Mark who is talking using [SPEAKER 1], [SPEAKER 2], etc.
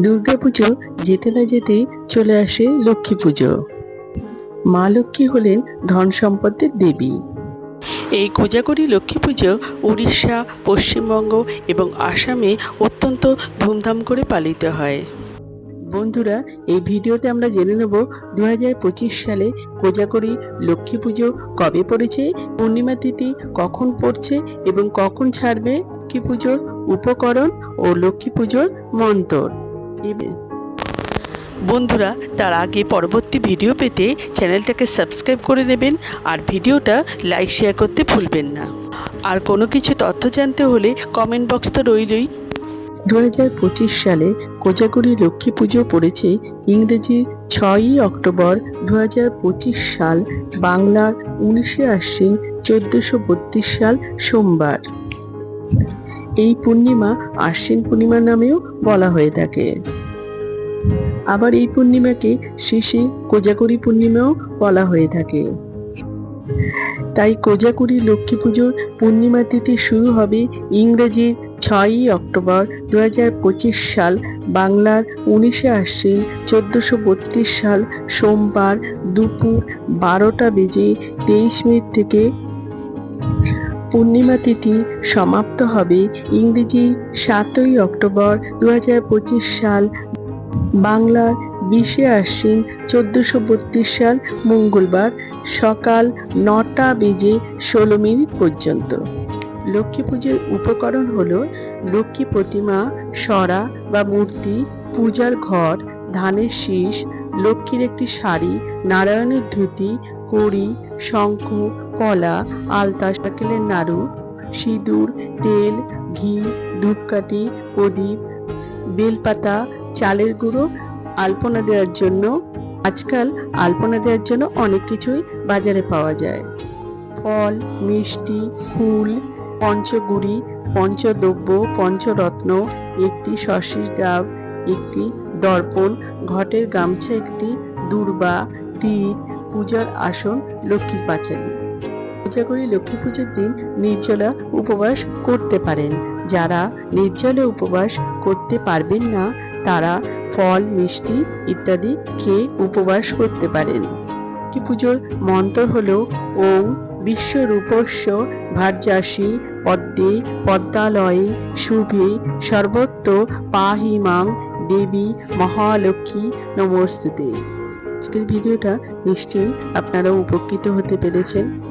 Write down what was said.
[SPEAKER 1] দুর্গাপুজো যেতে না যেতেই চলে আসে লক্ষ্মী পুজো। মা লক্ষ্মী হলেন ধন সম্পদের দেবী। এই কোজাগরী লক্ষ্মী পুজো উড়িষ্যা পশ্চিমবঙ্গ এবং আসামে অত্যন্ত ধুমধাম করে পালিত হয়। বন্ধুরা এই ভিডিওতে আমরা জেনে নেব দু হাজার পঁচিশ সালে কোজাগরী লক্ষ্মী পুজো কবে পড়েছে পূর্ণিমা তিথি কখন পড়ছে এবং কখন ছাড়বে। লক্ষ্মী পুজোর উপকরণ ও লক্ষ্মী পুজোর মন্তর। বন্ধুরা তার আগে পরবর্তী ভিডিও পেতে চ্যানেলটাকে সাবস্ক্রাইব করে নেবেন আর ভিডিওটা লাইক শেয়ার করতে ভুলবেন না। আর কোনো কিছু তথ্য জানতে হলে কমেন্ট বক্স তো রইলই। দু পঁচিশ সালে কোজাগরি লক্ষ্মী পুজো পড়েছে ইংরেজি ছয়ই অক্টোবর দু পঁচিশ সাল বাংলার উনিশে আশ্বিন চোদ্দোশো বত্রিশ সাল সোমবার। এই পূর্ণিমা আশ্বিন পূর্ণিমা নামেও বলা হয়ে থাকে। আবার এই পূর্ণিমাকে শ্রী কোজাগরি পূর্ণিমাও বলা হয়ে থাকে। তাই কোজাকুরি লক্ষ্মী পুজোর পূর্ণিমা তিথি শুরু হবে ইংরেজি ছয়ই অক্টোবর দু সাল, বাংলার উনিশে আশ্বিন চোদ্দোশো সাল সোমবার দুপুর বারোটা বেজে তেইশ মিনিট থেকে পূর্ণিমা তিথি সমাপ্ত হবে ইংরেজি সাতই অক্টোবর দু সাল। বাংলার বিশে আশ্বিন চোদ্দোশো বত্রিশ সাল মঙ্গলবার সকাল নটা বেজে ষোলো মিনিট পর্যন্ত। লক্ষ্মী পুজোর উপকরণ হলো লক্ষ্মী প্রতিমা, সরা বা মূর্তি, পূজার ঘর, ধানের শীষ, লক্ষ্মীর একটি শাড়ি, নারায়ণের ধুতি, কড়ি, শঙ্খ কলা, আলতা সাকেলের নাড়ু, সিঁদুর, তেল, ঘি, ধূপকাঠি, প্রদীপ, বেলপাতা, চালের গুঁড়ো, আলপনা দেওয়ার জন্য, আজকাল আলপনা দেওয়ার জন্য অনেক কিছুই বাজারে পাওয়া যায়। ফল, মিষ্টি, ফুল, পঞ্চগুড়ি পঞ্চদ্রব্য পঞ্চরত্ন, একটি শশীর ডাব, একটি দর্পণ, ঘটের গামছা, একটি দূর্বা, তীর, পূজার আসন, লক্ষ্মীর পাঁচালী। পূজা করি লক্ষ্মী পুজোর দিন নির্জলা উপবাস করতে পারেন। যারা নির্জলে উপবাস করতে পারবেন না, তারা ফল, মিষ্টি ইত্যাদি খেয়ে উপবাস করতে পারেন। লক্ষ্মী পুজোর মন্ত্র হলো ওম বিশ্বরূপস্য ভার্যাসী পদ্মে পদ্মালয়ে শুভে সর্বত্র পাহি মাং দেবী মহালক্ষ্মী নমস্তুতে। আজকের ভিডিওটা নিশ্চয়ই আপনারা উপকৃত হতে পেরেছেন।